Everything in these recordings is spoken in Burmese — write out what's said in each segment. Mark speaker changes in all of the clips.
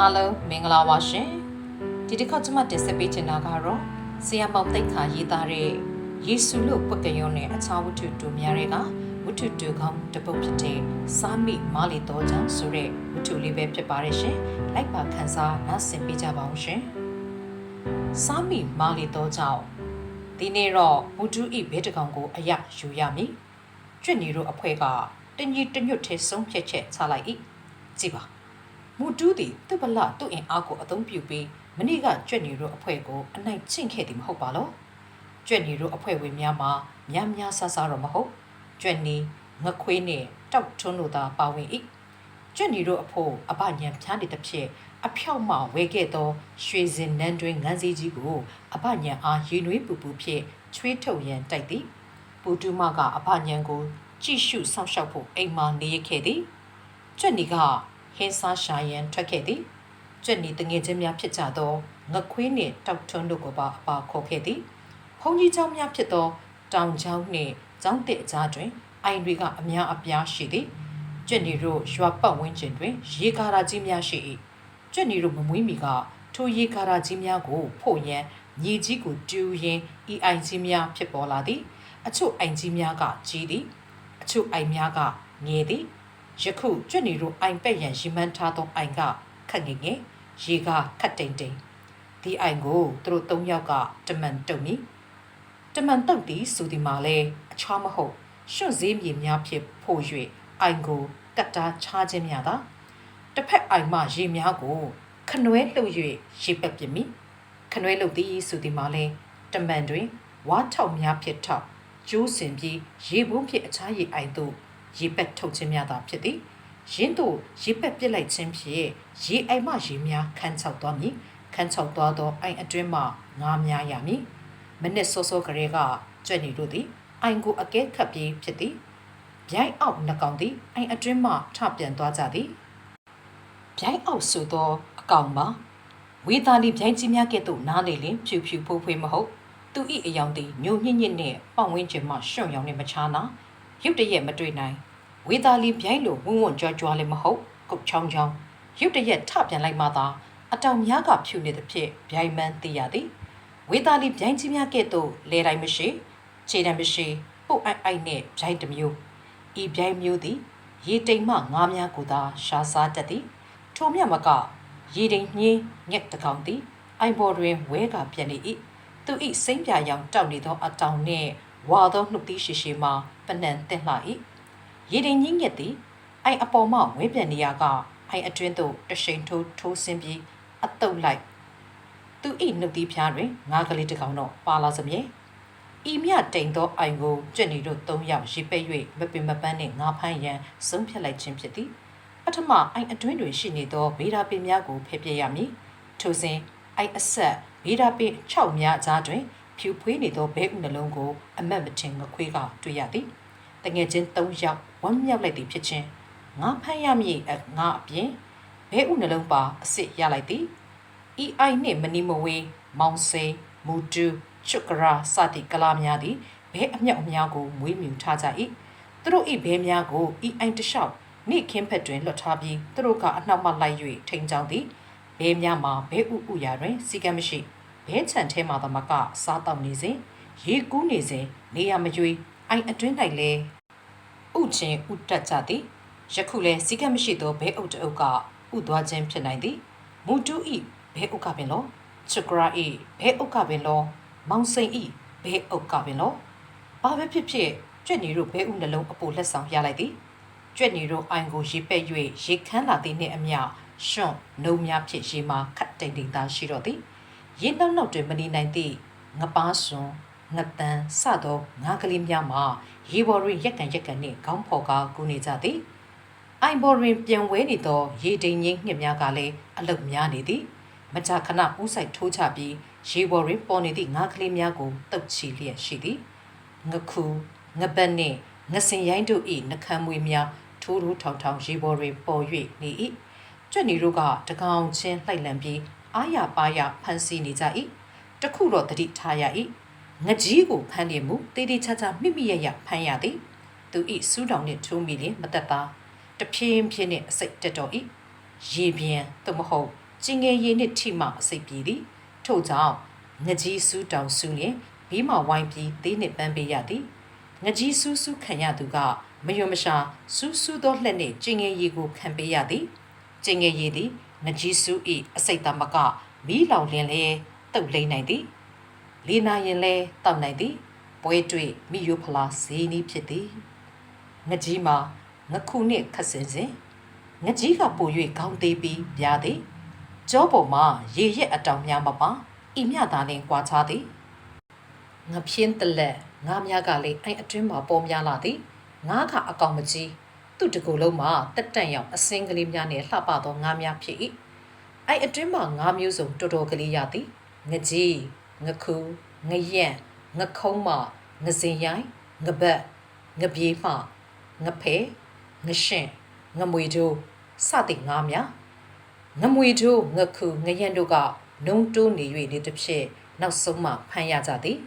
Speaker 1: အားလုံးမင်္ဂလာပါရှင်ဒီတစ်ခါကျွန်မတင်ဆက်ပေးချင်တာကတော့ဆီယမ်ပေါတိတ်ခါရေးသားတဲ့ယေရှုလို့ပုတ်ကရုံနဲ့အခြားဝတ္ထုတူများတွေကဝတ္ထုတူကောင်းတစ်ပုတ်ဖြစ်တဲ့စာမိမာလီတော်ကြောင့်ဆိုတဲ့ဝတ္ထုလေးပဲဖြစ်ပါတယ်ရှင်လိုက်ပါခန်းစားနားဆင်ပေးကြပါအောင်ရှင်စာမိမာလီတော်ကြောင့်ဒီနေ့တော့မူတူဤဘဲတကောင်ကိုအယယူရမည်ကျွတ်ညီတို့အဖွဲကတညီတညွတ်ထဲဆုံးဖြတ်ချက်ချလိုက်၏ကြည့်ပါ မူတူးသည်သူ့ဘလသူ့အင်အားကိုအသုံးပြုပြီးမနေ့ကကြွက်နေတို့အဖွဲ့ကိုအနိုင်ချင့်ခဲ့သည်မဟုတ်ပါလို့ကြွက်နေတို့အဖွဲ့ဝင်များမှာများများဆဆတော့မဟုတ်ကြွက်နေငခွေးနဲ့တောက်ထွန်းတို့သာပါဝင်၏ကြွက်နေတို့အဖို့အပညာဖြားနေတဲ့ဖြစ်အဖြောက်မှဝဲခဲ့သောရွှေစင်နန်းတွင်ငန်းစည်းကြီးကိုအပညာအားရည်နွေးပူပူဖြင့်ချွေးထုတ်ရန်တိုက်သည်ပူတူမကအပညာကိုကြည့်ရှုစောင့်ရှောက်ဖို့အိမ်မှာနေရခဲ့သည်ကြွက်နေက ဟင်းစားရှာရန်ထွက်ခဲ့သည်ကြက်နီတငယ်ချင်းများဖြစ်ကြသောငခွေးနှင့်တောက်ထွန်းတို့ကိုပါအပါခေါ်ခဲ့သည်ဘုံကြီးเจ้าများဖြစ်သောတောင်เจ้าနှင့်เจ้าတဲ့အကြားတွင်အိုင်တွေကအများအပြားရှိသည်ကြက်နီတို့ရွာပတ်ဝန်းကျင်တွင် ရေကာရာကြီးများရှိ၏ကြက်နီတို့မမွေးမီကထိုရေကာရာကြီးများကိုဖို့ရန်ညီကြီးကိုတူးရင်းဤအိုင်ကြီးများဖြစ်ပေါ်လာသည်အချို့အိုင်ကြီးများကကြီးသည်အချို့အိုင်များကငယ်သည် ယခုကြွနေတို့အိုင်ပက်ရန်ရီမန်းထားသောအိုင်ကခက်ငယ်ငယ်ရေကခတ်တိမ်တိမ်ဒီအိုင်ကိုသူတို့၃ယောက်ကတမန်တုံမိတမန်တုတ်သည်ဆိုဒီမှာလဲအချားမဟုတ်ရွှွန့်စည်းမြေများဖြစ်ဖို့၍အိုင်ကိုကတ်တာချားခြင်းများသာတစ်ဖက်အိုင်မှရေများကိုခနွဲလှုပ်၍ရေပက်ပြမိခနွဲလှုပ်သည်ဆိုဒီမှာလဲတမန်တွင်ဝါထောက်များဖြစ်ထောက်ကျိုးစင်ပြီးရေဘုံဖြစ်အခြားရေအိုင်သို့ ရေပက်ထုတ်ခြင်းများသာဖြစ်သည်ရင်းတို့ရေပက်ပစ်လိုက်ခြင်းဖြင့်ရေအိမ်မှရေများခန်းချောက်သွားမည်ခန်းချောက်သွားသောအိမ်အတွင်းမှငါးများရမည်မနစ်စောစောကလေးကကြွက်နေတို့သည်အိမ်ကိုအကဲခတ်ပြီးဖြစ်သည်ဗျိုင်းအောက်နှကောင်သည်အိမ်အတွင်းမှထပြန်သွားကြသည်ဗျိုင်းအောက်ဆိုသောအကောင်မှာဝေသာလီဗျိုင်းကြီးများကဲ့သို့နားလေလင်ဖြူဖြူဖိုးဖွေးမဟုတ်သူ၏အယောင်သည်ညိုညစ်ညစ်နှင့်ပတ်ဝန်းကျင်မှရွှွန့်ရောင်နှင့်မချားနာရုတ်တရက်မတွေ့နိုင် ဝေသာလီပြိုင်လိုဝုံဝုံကြွားကြွားလည်းမဟုတ်ကုတ်ချောင်းချောင်းရုတ်တရက်ထပြန်လိုက်မှသာအတောင်များကဖြူနေသဖြင့်ဗျိုင်မှန်းသိရသည်ဝေသာလီပြိုင်ကြီးများကဲ့သို့လဲတိုင်းမရှိခြေတံမရှိပုတ်အိုက်အိုက်နှင့်ဗျိုင်တစ်မျိုးဤဗျိုင်မျိုးသည်ရေတိမ်မှငါးများကိုသာရှာစားတတ်သည်ထိုမြတ်မကရေတိမ်ညင်းညက်တကောင်သည်အိုင်ဘော်တွင်ဝဲကပြန်နေ၏သူ၏စိမ့်ပြရောင်တောက်နေသောအတောင်နှင့်ဝါသောနှုတ်သီးရှိရှိမှပနံတင်လှ၏ ရေတင်ကြီးညက်သည်အိုင်အပေါ်မှဝဲပြန်နေရကအိုင်အတွင်းသို့တရှိန်ထိုးထိုးဆင်းပြီးအတုပ်လိုက်သူ၏နှုတ်သီးဖြားတွင်ငါးကလေးတစ်ကောင်တော့ပါလာစမြဲဤမြတိန်သောအိုင်ကိုကြွက်နေတို့၃ယောက်ရေပက်၍မပင်မပန်းနှင့်ငါဖမ်းရန်ဆုံးဖြတ်လိုက်ခြင်းဖြစ်သည်ပထမအိုင်အတွင်းတွင်ရှိနေသောဗေဒပင်များကိုဖျက်ပြရမည်ထိုစဉ်အိုင်အဆက်ဗေဒပင်6များကြားတွင်ဖြူဖွေးနေသောဘဲဥနှလုံးကိုအမတ်မထင်ငခွေးကတွေ့ရသည်တငယ်ချင်း၃ယောက် ဝမ်းမြောက်လိုက်သည်ဖြစ်ချင်းငါဖမ်းရမည်ငါအပြင်ဘဲဥနှလုံးပါအစ်စ်ရလိုက်သည်ဤအိုင်နှင့်မနီမဝေးမောင်စိန်မူတူချွတ်ကရာစသည့်ကလာများသည်ဘဲအမြောက်အများကိုမွေးမြူထားကြ၏သူတို့ဤဘဲများကိုဤအိုင်တလျှောက်နေ့ခင်းဖက်တွင်လွတ်ထားပြီးသူတို့ကအနှောက်မှလိုက်၍ထိန်ချောင်းသည်ဘဲများမှာဘဲဥဥရာတွင်စီကံမရှိဘဲချန်ထဲမှသမကစားတောက်နေစဉ်ရေကူးနေစဉ်နေရမရွေအိုင်အတွင်း၌လဲ ဥချင်းဥတက်ကြသည်ယခုလဲစီကံမရှိသောဘဲအုပ်တအုပ်ကဥသွားခြင်းဖြစ်နိုင်သည်မူတူဤဘဲအုပ်ကပင်လောချူကရာဤဘဲအုပ်ကပင်လော မောင်စိန်ဤဘဲအုပ်ကပင်လောဘာပဲဖြစ်ဖြစ်ကြွက်နေတို့ဘဲဥနှလုံးအပိုလက်ဆောင်ရလိုက်သည်ကြွက်နေတို့အိုင်ကိုရေပက်၍ရေခမ်းလာသည်နှင့်အမျှရှွန့်နှုံများဖြစ်ရေမှာခတ်တိမ်တိမ်သားရှိတော့သည်ရင်နောက်နောက်တွင်မနေနိုင်သည့်ငပားစွန်ငတန်စသောငါးကလေးများမှာ ရေပေါ်တွင်ရက်ကန်ရက်ကန်နှင့်ခေါင်းဖော်ကားကူနေကြသည်အိုင်ဘော်တွင်ပြန်ဝဲနေသော ရေတိမ်ငင်းငှက်များကလည်းအလုတ်များနေသည်မကြာခဏဥဆိုင်ထိုးချပြီးရေပေါ်တွင်ပေါ်နေသည့်ငါးကလေးများကိုတုတ်ချီလျက်ရှိသည်ငခုငပတ်နှင့်ငစင်ရိုင်းတို့၏နှကမ်းမွေးများထိုးထိုးထောင်ထောင်ရေပေါ်တွင်ပေါ်၍နေ၏ကျွတ်နီတို့ကတကောင်ချင်းလှိုက်လံပြီးအာရပါရဖန်ဆီးနေကြ၏တခုတော့တတိထားရ၏ ငကြီးကိုဖမ်းလျက်မူတေးသေးချာချာမိမိရရဖမ်းရသည်သူဤစူးတောင်နှင့်ထိုးမိလျင်မသက်သာတဖြင်းဖြင်းနှင့်အစိတ်တက်တော်၏ရေပြင်းသို့မဟုတ်ကျင်ငယ်ရည်နှင့်ထိမှအစိပ်ပြေသည်ထို့ကြောင့်ငကြီးစူးတောင်စူးလျင်ဘီးမှဝိုင်းပြီးသေးနှင့်ပန်းပေးရသည်ငကြီးစူးစူးခံရသူကမယွမရှာစူးစူးသောလှက်နှင့်ကျင်ငယ်ရည်ကိုခံပေးရသည်ကျင်ငယ်ရည်သည်ငကြီးစူး၏အစိပ်သမကမီးလောင်လျင်လဲတုတ်လိမ့်နိုင်သည် လီနာရင်လဲတောက်နိုင်သည်ပွဲတွေ့မိယိုဖလားဈေးနီးဖြစ်သည်ငကြီးမှာငခုနှင့်ခတ်စင်စဉ်ငကြီးကပို၍ခေါင်းသေးပြီးပြားသည်ကြောပေါ်မှာရေရက်အတောင်များမပါဤမြသာလင်ကွာခြားသည်ငဖြင်းတလက်ငါးများကလည်းအဲ့အတွင်းမှာပေါ်များလာသည်ငါးကအကောင်မကြီးသူ့တကူလုံးမှာတက်တန့်ရောက်အစင်းကလေးများနဲ့လှပသောငါးများဖြစ်၏အဲ့အတွင်းမှာငါးမျိုးစုံတော်တော်ကလေးရသည်ငကြီး ငခုငရက်ငခုံးမငစင်ရိုင်းငပတ်ငပြေးမငဖဲငရှင်ငမွေတို့စသည်ငါးများငမွေတို့ငခုငရန်တို့ကနုံတိုးနေ၍နေတစ်ဖြစ်နောက်ဆုံးမှဖမ်းရကြသည်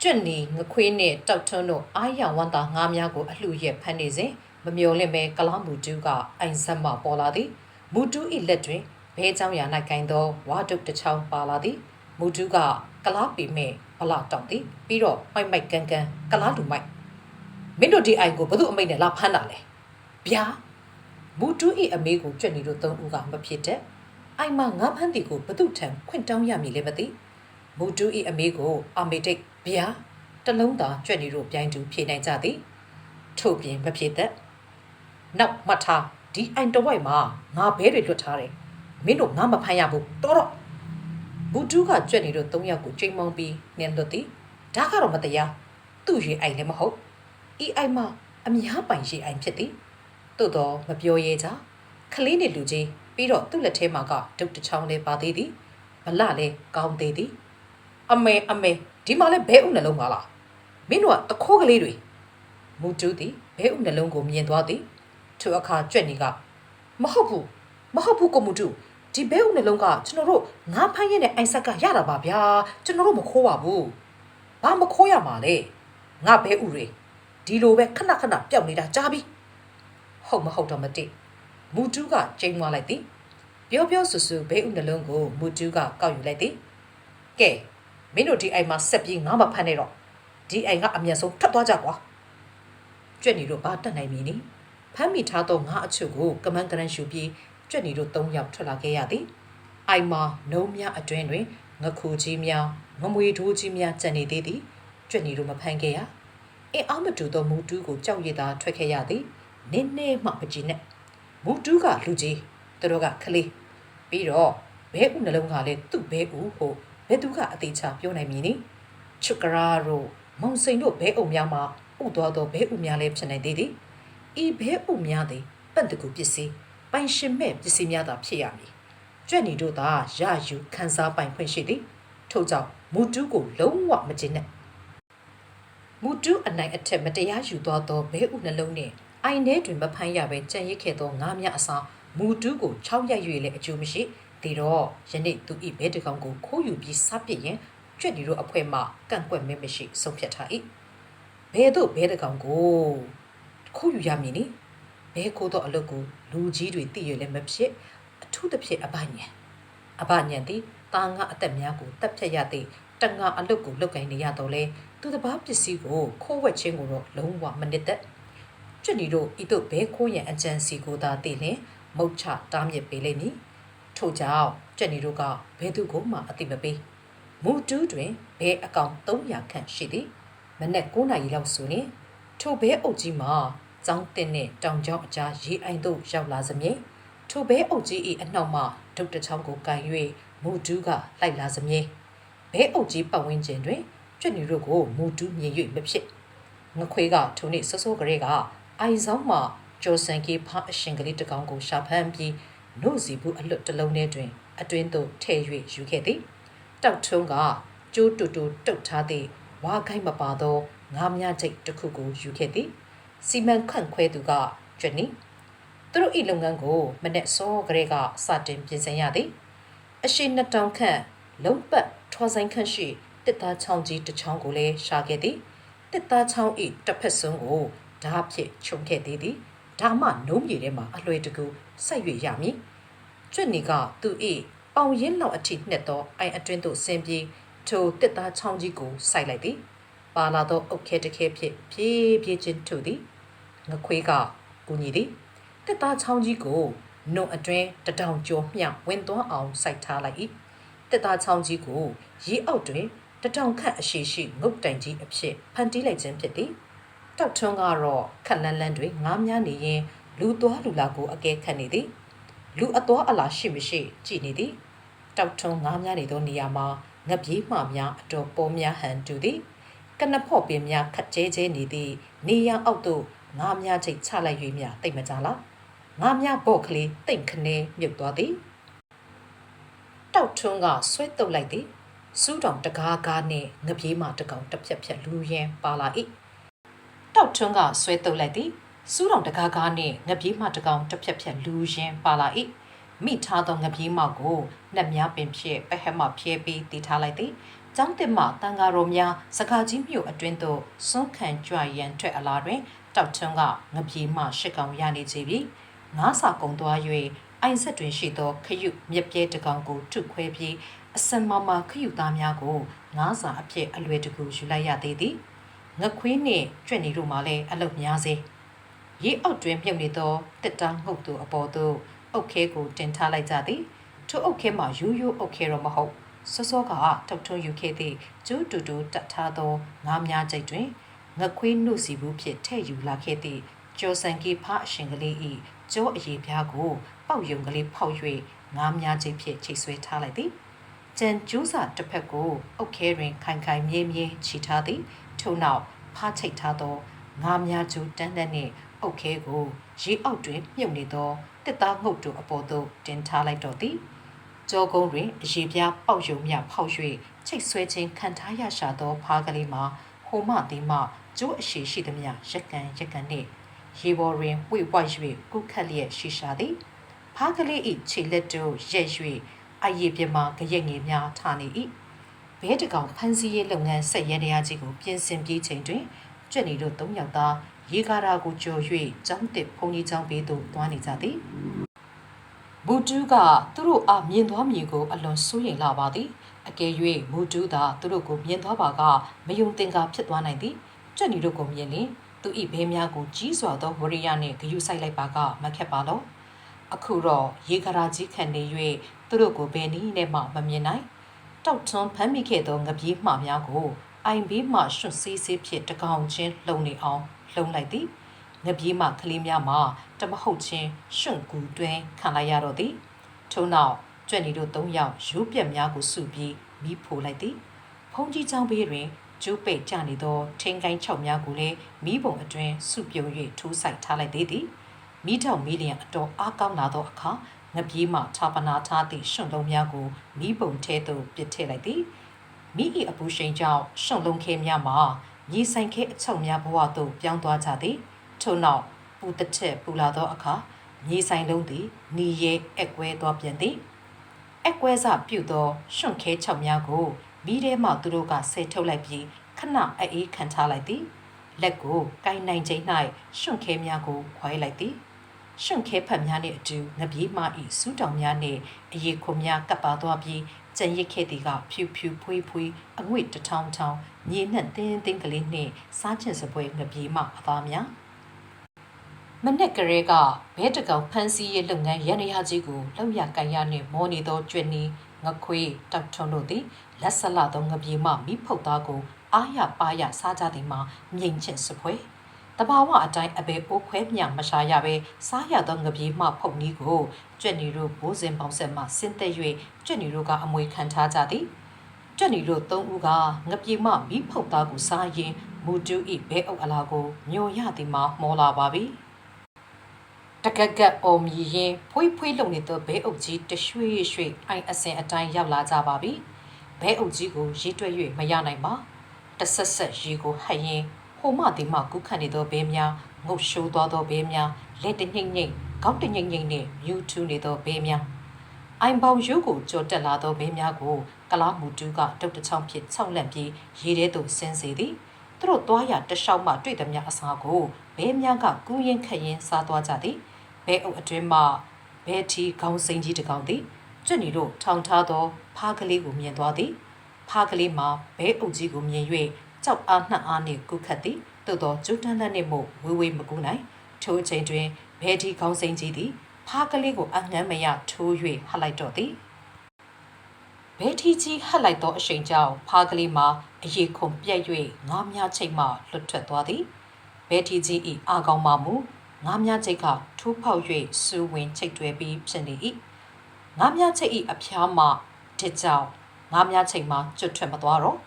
Speaker 1: ကျွတ်နီငခွေးနှင့်တောက်ထွန်းတို့အားရဝမ်းသာငါးများကိုအလှရက်ဖမ်းနေစဉ်မမျော်လင့်ပဲကလားမူတူးကအိုင်ဆက်မှပေါ်လာသည်မူတူး၏လက်တွင်ဘဲเจ้าရာ၌ကင်သောဝါဒုတ်တစ်ချောင်းပါလာသည် မူတူးကကလားပီမဲ့ဘလာတောက်သည်ပြီးတော့မိုက်မိုက်ကန်ကန်ကလားလူမိုက်မင်းတို့ဒီအိုင်ကိုဘသူအမိတ်နဲ့လာဖမ်းတာလဲဗျာမူတူး၏အမေကိုကြွက်နေတို့သုံးဦးကမဖြစ်တဲ့အိုင်မငါဖမ်းတီကိုဘသူထံခွင့်တောင်းရမည်လဲမသိမူတူး၏အမေကိုအာမေတိတ်ဗျာတလုံးသာကြွက်နေတို့ပြိုင်တူဖြေနိုင်ကြသည်ထို့ပြင်မဖြစ်တဲ့နောက်မှတ်ထားဒီအိုင်တဝိုက်မှာငါဘဲတွေလွတ်ထားတယ်မင်းတို့ငါမဖမ်းရဘူးတော်တော့ ဘူတူးကကြွက်နေတို့သုံးယောက်ကိုချိန်မောင်းပြီးနင်းလွတ်သည်ဒါကတော့မတရားသူ့ရေအိုင်လည်းမဟုတ်ဤအိုင်မှာအများပိုင်ရေအိုင်ဖြစ်သည်သို့တော့မပြောရဲကြခလေးနဲ့လူကြီးပြီးတော့သူ့လက်ထဲမှာကဒုတ်တစ်ချောင်းလေးပါသေးသည်မလလည်းကောင်းသေးသည်အမေအမေဒီမှာလည်းဘဲဥနှလုံးပါလားမင်းတို့ကတခိုးကလေးတွေမူတူးသည်ဘဲဥနှလုံးကိုမြင်သွားသည်ထိုအခါကြွက်နေကမဟုတ်ဘူးမဟုတ်ဘူးကိုမူတူး ဒီဘဲဥနှလုံးကကျွန်တော်တို့ငါးဖမ်းရတဲ့အိုင်ဆက်ကရတာပါဗျာကျွန်တော်တို့မခိုးပါဘူးဘာမခိုးရမှာလဲငါဘဲဥတွေဒီလိုပဲခဏခဏပျောက်နေတာကြားပြီဟုတ်မဟုတ်တော့မသိမူတူးကကျိန်းသွားလိုက်သည်ပြောပြောဆူဆူဘဲဥနှလုံးကိုမူတူးကကောက်ယူလိုက်သည်ကဲမင်းတို့ဒီအိမ်မှာဆက်ပြီးငါမဖမ်းနဲ့တော့ဒီအိမ်ကအမျက်ဆုံးထွက်သွားကြကွာကြွက်နေတို့ဘာတက်နိုင်မည်နီဖမ်းမိထားသောငါအချုပ်ကိုကမန်းကရန်ရှူပြီး ကြွက်နေတို့၃ယောက်ထွက်လာခဲ့ရသည်အိုင်မာနှုံးများအတွင်းတွင်ငခုကြီးများငမွေဒိုးကြီးများကျန်နေသေးသည်ကြွက်နေတို့မဖမ်းခဲ့ရအင်းအောင်မတူသောမူတူးကိုကြောက်ရည်သာထွက်ခဲ့ရသည်နင်းနေမှပကြီးနဲ့မူတူးကလူကြီးသူတို့ကခလေးပြီးတော့ဘဲဥနှလုံးကလည်းသူ့ဘဲဥဟိုဘဲသူကအသေးချာပြောနိုင်မည်နိချွတ်ကရာတို့မောင်စိန်တို့ဘဲအုံများမှာဥတော်သောဘဲဥများလည်းဖြစ်နိုင်သေးသည်ဤဘဲဥများသည်ပန့်တကူပစ္စည်း ပိုင်ရှင်မဲ့ပစ္စည်းများသာဖြစ်ရမည်ကြွက်နီတို့သာရယူခန်းစားပိုင်ခွင့်ရှိသည်ထို့ကြောင့်မူတူးကိုလုံးဝမကျင်းနဲ့မူတူးအနိုင်အထက်မတရားယူသွားသောဘဲဥနှလုံးနှင့်အိုင်ထဲတွင်မဖမ်းရဘဲကြံ့ရစ်ခဲ့သောငါးများအစားမူတူးကို၆ရက်၍လည်းအကျိုးမရှိဒီတော့ယနေ့သူဤဘဲတကောင်ကိုခိုးယူပြီးစပစ်ရင်ကြွက်ဒီတို့အဖွဲမှကန့်ကွက်မင်းမရှိဆုံးဖြတ်ထား၏ဘဲတို့ဘဲတကောင်ကိုခိုးယူရမည်နိ ဘဲခိုးသောအလုပ်ကိုလူကြီးတွေသိရလည်းမဖြစ်အထူးသဖြင့်အပညာအပညာသည်တာငါအသက်များကိုတက်ဖြတ်ရသည့်တငါအလုပ်ကိုလုပ်ကိုင်နေရတော့လေသူတစ်ပါးပစ္စည်းကိုခိုးဝက်ခြင်းကိုတော့လုံးဝမနစ်သက်ကျွတ်နီတို့ဤသို့ဘဲခိုးရန်အကြံစီကိုသာသိလင်မုတ်ချတားမြစ်ပေးလိမ့်မည်ထို့ကြောင့်ကျွတ်နီတို့ကဘဲသူကိုမှအတိမပေးမူတူးတွင်ဘဲအကောင်300ခန့်ရှိသည်မနက်9နာရီလောက်ဆိုရင်ထိုဘဲအုပ်ကြီးမှာ ចောင်းတင်နဲ့တောင်ကျောင်းအကြားရေအိုင်သို့ရောက်လာစမြဲထိုဘဲအုပ်ကြီး၏အနှောက်မှဒုတ်တချောင်းကိုကန်၍မူတူးကလိုက်လာစမြဲဘဲအုပ်ကြီးပတ်ဝန်းကျင်တွင်ကျွတ်နီတို့ကိုမူတူးမြင်၍မဖြစ်ငခွေးကထိုနေ့စောစောကလေးကအိုင်ဆောင်မှဂျိုဆန်ကီဖာအရှင်ကလေးတစ်ကောင်ကိုရှာဖမ်းပြီးနို့စီဘူးအလွတ်တစ်လုံးထဲတွင်အတွင်းသို့ထည့်၍ယူခဲ့သည်တောက်ထုံးကကျိုးတူတူတုတ်ထားသည့်ဝါခိုင်းမပါသောငါးမြချိတ်တစ်ခုကိုယူခဲ့သည် စီမံခန့်ခွဲသူကကျွနီသူတို့ဤလုပ်ငန်းကိုမနေ့စောကလေးကစတင်ပြင်ဆင်ရသည်အရှိနှစ်တောင်ခန့်လုံးပတ်ထွားဆိုင်ခန့်ရှိတစ်သားချောင်းကြီးတစ်ချောင်းကိုလည်းရှာခဲ့သည်တစ်သားချောင်းဤတစ်ဖက်စွန်းကိုဓာတ်ဖြင့်ခြုံခဲ့သေးသည်ဒါမှနှုံးပြေထဲမှာအလွယ်တကူစိုက်၍ရမည်ကျွတ်နီကသူ၏ပေါင်ရင်းလောက်အထိနှစ်သောအိုင်အတွင်းသို့ဆင်းပြီးထိုတစ်သားချောင်းကြီးကိုစိုက်လိုက်သည်ပါလာသောအုတ်ခဲတစ်ခဲဖြင့်ဖြည်းဖြည်းချင်းထုသည် ငခွေးကကူညီသည်တစ်သားချောင်းကြီးကိုနှုတ်အတွင်းတတောင်ကျော်မျှဝင်သွားအောင်စိုက်ထားလိုက်၏တစ်သားချောင်းကြီးကိုရေအောက်တွင်တတောင်ခန့်အရှိရှိငုတ်တိုင်ကြီးအဖြစ်ဖန်တီးလိုက်ခြင်းဖြစ်သည်တောက်ထွန်းကတော့ခက်လန်းလန်းတွင်ငားများနေရင်လူသွားလူလာကိုအကဲခတ်နေသည်လူအသွားအလာရှိမရှိကြည်နေသည်တောက်ထုံငားများနေသောနေရာမှာငပြေးမှများအတော်ပေါ်များဟန်တူသည်ကနဖော့ပင်များခတ်ကျဲကျဲနေသည်နေရန်အောက်သို့ ငားများချိတ်ချလိုက်၍များတိတ်မကြလားငားများဘော့ကလေးတိတ်ခနဲမြုပ်သွားသည်တောက်ထုံကဆွဲတုပ်လိုက်သည်စူးတောင်တကားကားနှင့်ငပြေးမှတကောင်တစ်ဖြက်ဖြက်လူရင်းပါလာ၏တောက်ထုံကဆွဲတုပ်လိုက်သည်စူးတောင်တကားကားနှင့်ငပြေးမှတကောင်တစ်ဖြက်ဖြက်လူရင်းပါလာ၏မိထားသောငပြေးမောက်ကိုနှက်များပင်ဖြင့်ပဟက်မှဖြဲပြီးတီထားလိုက်သည်။ကျောင်းတင်မှတန်ဃာတော်များစကားကြီးမြို့အတွင်းသို့စွန့်ခံကြွရန်ထွက်အလာတွင် တောက်ထွန်းကငပြေးမှရှစ်ကောင်ရနေကြပြီ။ငါးစာကုံသွား၍အိုင်ဆက်တွင်ရှိသောခရုမြက်ပြဲတကောင်ကိုထုခွဲပြီးအစမမခရုသားများကိုငါးစာအဖြစ်အလွယ်တကူယူလိုက်ရသေးသည်။ငခွေးနှင့်ကြွက်နေတို့မှလည်းအလုတ်များစေ။ရေအောက်တွင်မြုပ်နေသောတစ်တောင်းငုတ်သူအပေါ်သို့အုတ်ခဲကိုတင်ထားလိုက်ကြသည်ထိုအုတ်ခဲမှာရိုးရိုးအုတ်ခဲတော့မဟုတ်စောစောကထုတ်ထွန်းယူခဲ့သည့်ကျူးတူတူတတ်ထားသောငါးများကြိတ်တွင် ငခွေးနှုတ်စီဘူးဖြင့်ထဲ့ယူလာခဲ့သည့်ကျော်စံကီဖအရှင်ကလေး၏ကျောအရေးပြားကိုပေါက်ယုံကလေးဖောက်၍ငါးများကြိတ်ဖြင့်ချိတ်ဆွဲထားလိုက်သည်ကျန်ကျူးစာတစ်ဖက်ကိုအုတ်ခဲတွင်ခိုင်ခိုင်မြဲမြဲချီထားသည်ထို့နောက်ဖားချိတ်ထားသောငါးများကျူးတန်းတန်းနှင့်အုတ်ခဲကိုရေအောက်တွင်မြုပ်နေသောတစ်သားငုတ်တို့အပေါ်သို့တင်ထားလိုက်တော့သည်ကြောကုန်းတွင်အရေပြားပေါက်ယုံမြဖောက်၍ချိတ်ဆွဲခြင်းခံထားရရှာသောဖားကလေးမှာဟိုမှသည်မှ ကျိုးအရှိရှိသည်မြရက်ကန်ရက်ကန်နှင့်ရေပေါ်တွင်ဝိဝိုက်၍ကုခတ်လျက်ရှိရှာသည်ဖားကလေး၏ခြေလက်တို့ရက်၍အယေပြမကြရက်ငယ်များထနေ၏ဘဲတကောင်ဖန်စီရေးလုပ်ငန်းဆက်ရန်တရားကြီးကိုပြင်ဆင်ပြီးချိန်တွင်ကျွက်နေတို့၃ယောက်သားရေကားရာကိုကြော်၍ကျောင်းတစ်ဘုံကြီးကျောင်းဘေးသို့သွားနေကြသည်ဘူတူးကသူတို့အားမြင်သွားမြင်ကိုအလွန်စိုးရိမ်လာပါသည်အကယ်၍မူတူးသာသူတို့ကိုမြင်သွားပါကမယုံသင်္ကာဖြစ်သွားနိုင်သည် ကြက်နီတို့ကိုမြင်လင်သူ၏ဘဲများကိုကြီးစွာသောဝရိယနှင့်ဂယုဆိုင်လိုက်ပါကမခက်ပါလောအခုတော့ရေကရာကြီးခံနေ၍သူတို့ကိုဘယ်နည်းနဲ့မှမမြင်နိုင်တောက်ထွန်းဖမ်းမိခဲ့သောငပြေးမှများကိုအိုင်ဘေးမှရွှွတ်ဆေးဆေးဖြစ်တကောင်ချင်းလုံနေအောင်လှုံလိုက်သည်ငပြေးမှကလေးများမှတမဟုတ်ချင်းရွှွန့်ကူတွင်ခံလိုက်ရတော့သည်ထို့နောက်ကျွက်နီတို့၃ယောက်ရိုးပြက်များကိုစုပြီးမိဖိုလိုက်သည်ဖုန်ကြီးချောင်းဘေးတွင် ကျိုးပိတ်ကြနေသောထင်းကိုင်း၆များကိုလည်းမိဘုံအတွင်စုပြုံ၍ထိုးဆိုင်ထားလိုက်သေးသည်မိထောင်မီလီယံအတော်အားကောင်းလာသောအခါငပြေးမှထာပနာထားသည့်ရှွန့်လုံးများကိုမိဘုံထဲသို့ပစ်ထည့်လိုက်သည်မိ၏အပူရှိန်ကြောင့်ရှုံလုံးခဲများမှာမြေဆိုင်ခဲအချုပ်များဘဝသို့ပြောင်းသွားကြသည်ထို့နောက်ပူတစ်ထက်ပူလာသောအခါမြေဆိုင်လုံးသည်နီရဲအကွဲသွားပြန်သည်အကွဲစပြုတ်သောရှွန့်ခဲချုပ်များကို မိထဲမှသူတို့ကဆဲထုတ်လိုက်ပြီးခဏအေးခံထားလိုက်သည်လက်ကိုကိုင်းနိုင်ချိန်၌ရှွန့်ခဲများကိုခွဲလိုက်သည်ရှွန့်ခဲဖတ်များနှင့်အတူငပြေးမ၏စူးတောင်များနှင့်အရေခုံများကပ်ပါသွားပြီးကြံရစ်ခဲ့သည်ကဖြူဖြူဖွေးဖွေးအငွေ့တထောင်ထောင်မြေနှင့်တင်းတင်းကလေးနှင့်စားချင်စပွဲငပြေးမအသားများမနက်ကလေးကဘဲတကောင်ဖန်စီရဲ့လုပ်ငန်းရန်ရကြီးကိုလောက်ရကန်ရနှင့်မောနေသောကျွနီ ငခွေးတောက်ထုံတို့သည်လက်ဆက်လာသောငပြေးမမိဖုတ်သားကိုအားရပါရစားကြသည်မှာမြိန်ချင်စပွဲတဘာဝအတိုင်းအဘယ်အိုးခွဲမြမရှာရပဲစားရသောငပြေးမှဖုတ်နီးကိုကျွက်နီတို့ဘိုးစင်ပေါင်းဆက်မှဆင်းသက်၍ကျွက်နီတို့ကအမွေခံထားကြသည်ကျွက်နီတို့သုံးဦးကငပြေးမှမိဖုတ်သားကိုစားရင်မူတူဤဘဲအုပ်အလားကိုညိုရသည်မှာမောလာပါပြီ တကက်ကက်အော်မြည်ရင်ဖွေးဖွေးလုံနေသောဘဲအုပ်ကြီးတရွှေ့ရွှေ့အိုင်အစင်အတိုင်းရောက်လာကြပါပြီဘဲအုပ်ကြီးကိုရေးတွက်၍မရနိုင်ပါတဆက်ဆက်ရေကိုဟပ်ရင်ဟိုမှဒီမှကုခတ်နေသောဘဲများငုတ်ရှိုးသွားသောဘဲများလက်တညိမ့်ညိမ့်ခေါင်းတညိမ့်ညိမ့်နှင့်မြူထူးနေသောဘဲများအိုင်ပေါင်ရုပ်ကိုကြော်တက်လာသောဘဲများကိုကလားမူတူးကတုတ်တချောင်းဖြင့်ခြောက်လန့်ပြီးရေထဲသို့ဆင်းစေသည်သူတို့သွားရတလျှောက်မှတွေ့သည်များအစားကိုဘဲများကကူးရင်ခတ်ရင်စားသွားကြသည် ဘဲအုပ်အတွင်းမှဘဲတီခေါင်းစိမ်းကြီးတစ်ကောင်သည်ကျွတ်နီတို့ထောင်ထားသော ဖားကလေးကိုမြင်သွားသည်ဖားကလေးမှာဘဲအုပ်ကြီးကိုမြင်၍ကြောက်အားနှံ့အားနှင့်ကုခတ်သည်သို့သောကျူးတန်းလက်နှင့်မို့ဝေးဝေးမကူနိုင်ထိုအချိန်တွင်ဘဲတီခေါင်းစိမ်းကြီးသည်ဖားကလေးကိုအငမ်းမရထိုး၍ဟပ်လိုက်တော့သည်ဘဲတီကြီးဟပ်လိုက်သောအချိန်ကြောင့်ဖားကလေးမှာအရေခုန်ပြက်၍ငားများချိတ်မှလွတ်ထွက်သွားသည်ဘဲတီကြီး၏အာကောင်မှမူ ငားများချိတ်ကထိုးဖောက်၍စူးဝင်ချိတ်တွဲပြီးဖြစ်နေ၏ငားများချိတ်၏အဖျားမှတစ်ကြောင်ငားများချိတ်မှကျွတ်ထွက်မသွားတော့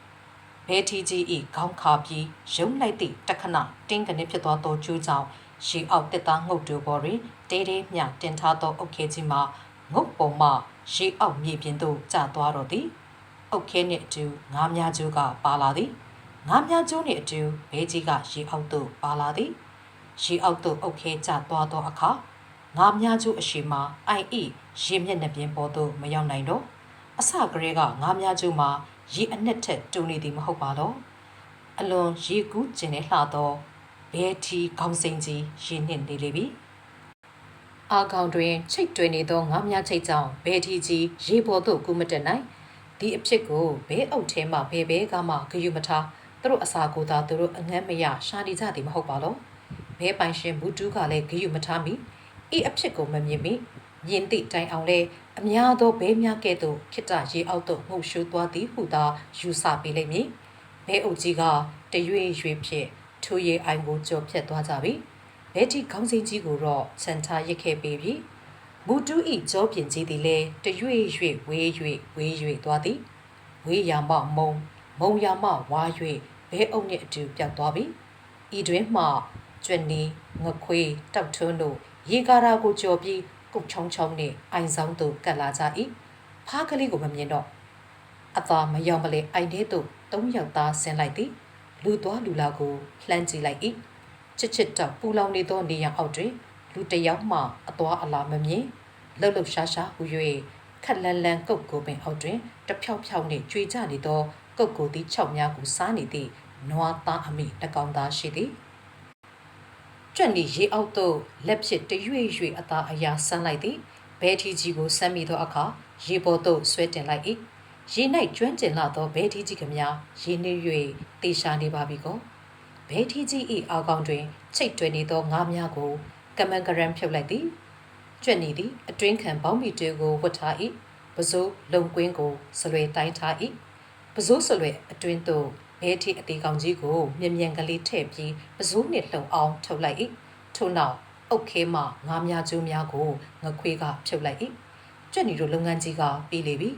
Speaker 1: ဘဲတီကြီး၏ခေါင်းခါပြီးရုံလိုက်သည့်တခဏတင်းကနေဖြစ်သွားသောကျိုးကြောင့်ရှေအောက်တစ်သားငုတ်တူပေါ်တွင်တေးတေးမြတင်ထားသောအုတ်ခဲကြီးမှာငုတ်ပုံမှရှေအောက်မြေပြင်သို့ကျသွားတော့သည်အုတ်ခဲနှင့်အတူငားများကျိုးကပါလာသည်ငါးများကျိုးနှင့်အတူဘဲကြီးကရေအောက်သို့ပါလာသည် ရေအောက်သို့အုတ်ခဲကျသွားသောအခါငါးများကျိုးအရှိမှာအိုင်ဤရေမျက်နှာပြင်ပေါ်သို့မရောက်နိုင်တော့အစကလေးကငါးများကျိုးမှာရေအနက်ထက်တူနေသည်မဟုတ်ပါတော့အလွန်ရေကူးကျင်နေလှသောဘဲတီခေါင်းစိမ်းကြီးရေနှင့်နေလေပြီအာကောင်တွင်ချိတ်တွင်နေသောငါးများချိတ်ကြောင့်ဘဲတီကြီးရေပေါ်သို့ကူးမတက်နိုင်ဒီအဖြစ်ကိုဘဲအုပ်ထဲမှဘဲဘဲကမှဂယုမထားသူတို့အစာကိုသာသူတို့အငမ်းမရရှာနေကြသည်မဟုတ်ပါလို့ ဘဲပိုင်ရှင်ဘူးတူးကလည်းဂယုမထားမိဤအဖြစ်ကိုမမြင်မိမြင်သည့်တိုင်အောင်လဲအများသောဘဲများကဲ့သို့ခိတ္တရေအောက်သို့ငုပ်ရှိုးသွားသည်ဟုသာယူဆပေးလိမ့်မည်ဘဲအုပ်ကြီးကတရွေ့ရွေ့ဖြစ်ထိုရေအိုင်ကိုကြော်ဖြတ်သွားကြပြီဘဲတီခေါင်းစိမ်းကြီးကိုတော့ခြံထားရစ်ခဲ့ပေးပြီမူတူးဤကြောပြင်ကြီးသည်လည်းတရွေ့ရွေ့ဝေးရွေ့ဝေးရွေ့သွားသည်ဝေးရမမုံမုံရမဝါ၍ဘဲအုပ်နှင့်အတူပြောက်သွားပြီဤတွင်မှ ကျွနီငခွေးတောက်ထွန်းတို့ရေကာရာကိုကြော်ပြီးကုတ်ချောင်းချောင်းနှင့်အိုင်ဆောင်သို့ကတ်လာကြ၏ဖားကလေးကိုမမြင်တော့အသာမယောင်မလဲအိုင်ထဲသို့သုံးယောက်သားဆင်းလိုက်သည်လူသွားလူလာကိုလှမ်းကြည့်လိုက်၏ချစ်ချစ်တော့ပူလောင်နေသောနေရန်အောက်တွင်လူတစ်ယောက်မှအသွားအလာမမြင်လှုပ်လှုပ်ရှားရှားဟူ၍ခက်လန်းလန်းကုတ်ကိုပင်အောက်တွင်တဖြောက်ဖြောက်နှင့်ကြွေကြနေသောကုတ်ကိုသည်၆များကိုစားနေသည့်နွားသားအမိတကောင်သားရှိသည် ကြွက်နေရေအောက်သို့လက်ဖြစ်တရွေ့ရွေ့အသာအရာဆန်းလိုက်သည်ဘဲထီကြီးကိုဆမ်းမိသောအခါရေပေါ်သို့ဆွဲတင်လိုက်၏ရေ၌ကျွမ်းကျင်လာသောဘဲထီကြီးကများရေနှွေ၍တေရှာနေပါပြီကောဘဲထီကြီး၏အောက်ကောင်တွင်ချိတ်တွင်နေသောငါးများကိုကမန်ကရန်ဖြုတ်လိုက်သည်ကြွက်နေသည်အတွင်းခံပေါင်းမီတဲကိုဝတ်ထား၏ပစိုးလုံကွင်းကိုဆလွယ်တိုင်းထား၏ပစိုးဆလွယ်အတွင်းသို့ ဘဲထီအသေးကောင်ကြီးကိုမြ мян ကလေးထည့်ပြီးပစိုးနှင့်လှုံအောင်ထုတ်လိုက်၏ထို့နောက်အုတ်ခဲမှငါးများကျိုးများကိုငခွေးကဖြုတ်လိုက်၏ကြွက်နီတို့လုပ်ငန်းကြီးကပြီးလေပြီ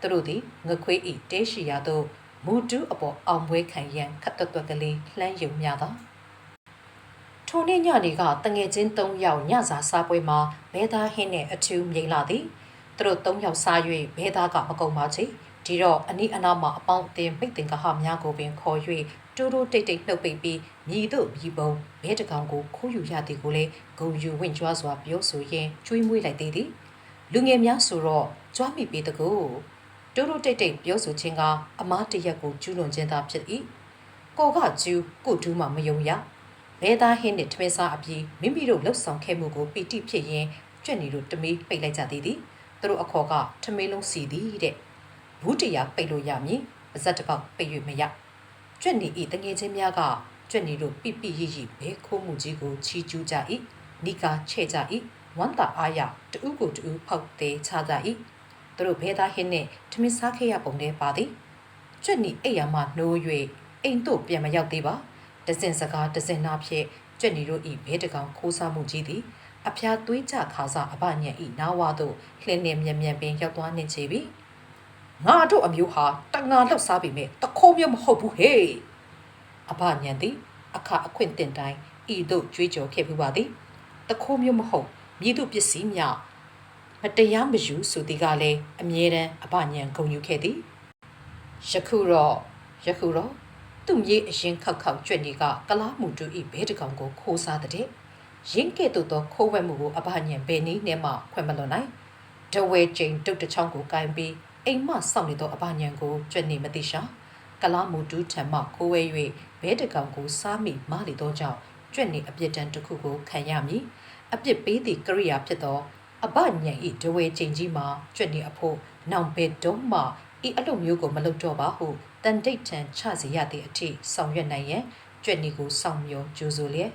Speaker 1: သူတို့သည်ငခွေး၏တဲရှိရာသို့မူတူးအပေါ်အောင်ပွဲခံရန်ခတ်တွတ်တွတ်ကလေးလှမ်းယုံမြသာထိုနေ့ညနေကတငယ်ချင်း၃ယောက်ညစာစားပွဲမှာဘဲသားဟင်းနဲ့အထူးမြိန်လာသည်သူတို့၃ယောက်စား၍ဘဲသားကမကုံပါချေ ဒီတော့အနီးအနားမှာအပေါင်းအသင်းမိတ်တင်ကဟများကိုပင်ခေါ်၍တိုးတိုးတိတ်တိတ်နှုတ်ပိတ်ပြီးမြည်တို့မြည်ပုံဘဲတကောင်ကိုခိုးယူရသည်ကိုလည်းဂုံယူဝင့်ကြွားစွာပြောဆိုရင်းကျွေးမွေးလိုက်သေးသည်လူငယ်များဆိုတော့ကြွားမိပေတကူတိုးတိုးတိတ်တိတ်ပြောဆိုခြင်းကအမားတရက်ကိုကျူးလွန်ခြင်းသာဖြစ်၏ကိုကကျူးကိုတူးမှမယုံရဘဲသားဟင်းနှင့်ထမင်းစားအပြီးမိမိတို့လှုပ်ဆောင်ခဲ့မှုကိုပီတိဖြစ်ရင်းကြွက်နေတို့တမီးပိတ်လိုက်ကြသေးသည်သူတို့အခေါ်ကထမင်းလုံးစီသည်တဲ့ ဘူးတရားပိတ်လို့ရမည်ပါဇက်တစ်ပေါက်ပိတ်၍မရကြွက်နေဤတငယ်ချင်းများကကြွက်နေတို့ပိပိရိရိဘဲခိုးမှုကြီးကိုချီကျူးကြ၏နိကာချဲ့ကြ၏ဝမ်းသာအားရတူးကိုတူးဖောက်သေးချကြ၏သူတို့ဘဲသားဟင်းနှင့်ထမင်းစားခဲ့ရပုံလေးပါသည်ကြွက်နေအိယာမှနှိုး၍အိမ်တို့ပြန်မရောက်သေးပါတစင်စကားတစင်နာဖြင့်ကြွက်နေတို့ဤဘဲတကောင်ခိုးစားမှုကြီးသည်အဖျားသွေးကြခါစားအပညံဤနာဝါတို့လှင်းနှင့်မြန်မြန်ပင်ရောက်သွားနှင့်ချေပြီ ငါတို့အမျိုးဟာတငါလောက်စားပြီမဲ့တခိုးမျိုးမဟုတ်ဘူးဟေးအဘညံသည်အခအခွင့်တင်တိုင်းဤတို့ကြွေးကြော်ခဲ့ပြပါသည်တခိုးမျိုးမဟုတ်မြည်တို့ပစ္စည်းများမတရားမယူဆိုသည်ကလည်းအမြဲတမ်းအဘညံဂုံယူခဲ့သည်ယခုတော့ယခုတော့သူ့မြေအရင်ခောက်ခောက်ကြွက်နေကကလားမှုတူဤဘဲတကောင်ကိုခိုးစားတဲ့ရင်းကဲ့သို့သောခိုးဝဲမှုကိုအဘညံဘယ်နည်းနဲ့မှခွင့်မလွန်နိုင်တဝဲကျိန်တုတ်တချောင်းကိုကင်ပြီး အိမ်မစောင့်နေသောအဘညံကိုကြွက်နေမသိရှာကလာမူတူးထံမှခိုးဝဲ၍ဘဲတကောင်ကိုစားမိမလေသောကြောင့်ကြွက်နေအပြစ်ဒဏ်တစ်ခုကိုခံရမည်အပြစ်ပေးသည့်ကရိယာဖြစ်သောအဘညံဤဒဝဲချိန်ကြီးမှာကြွက်နေအဖို့နောင်ဘယ်တော့မှဤအလုပ်မျိုးကိုမလုပ်တော့ပါဟုတန်တိတ်ထန်ချစီရသည့်အထိဆောင်ရွက်နိုင်ရန်ကြွက်နေကိုစောင့်မျှော်ကြိုးဆိုလျက်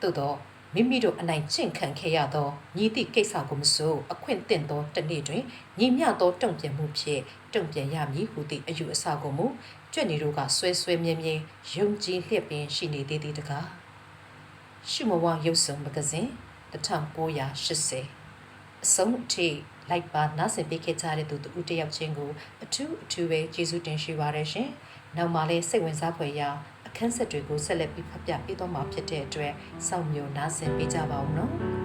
Speaker 1: သို့တော့ မိမိတို့အနိုင်ကျင့်ခံခဲ့ရသောညီသည့်ကိစ္စကိုမဆိုအခွင့်တင့်သောတစ်နေ့တွင်ညီမျှသောတုံ့ပြန်မှုဖြင့်တုံ့ပြန်ရမည်ဟုသည့်အယူအဆကိုမူကြွက်နေတို့ကဆွဲဆွဲမြဲမြဲယုံကြည်လျက်ပင်ရှိနေသေးသည်တကားရှုမဝရုပ်စုံမဂဇင်း1980အဆုံးအထိလိုက်ပါနားဆင်ပေးခဲ့ကြတဲ့သူတို့တယောက်ချင်းကိုအထူးအထူးပဲကျေးဇူးတင်ရှိပါတယ်ရှင်။နောက်မှလည်းစိတ်ဝင်စားဖွယ်ရာအ ခန်းဆက်တွေကိုဆက်လက်ပြီးဖတ်ပြပေးသွားမှာဖြစ်တဲ့အတွက်စောင့်မျှော်နားဆင်ပေးကြပါဦးနော်။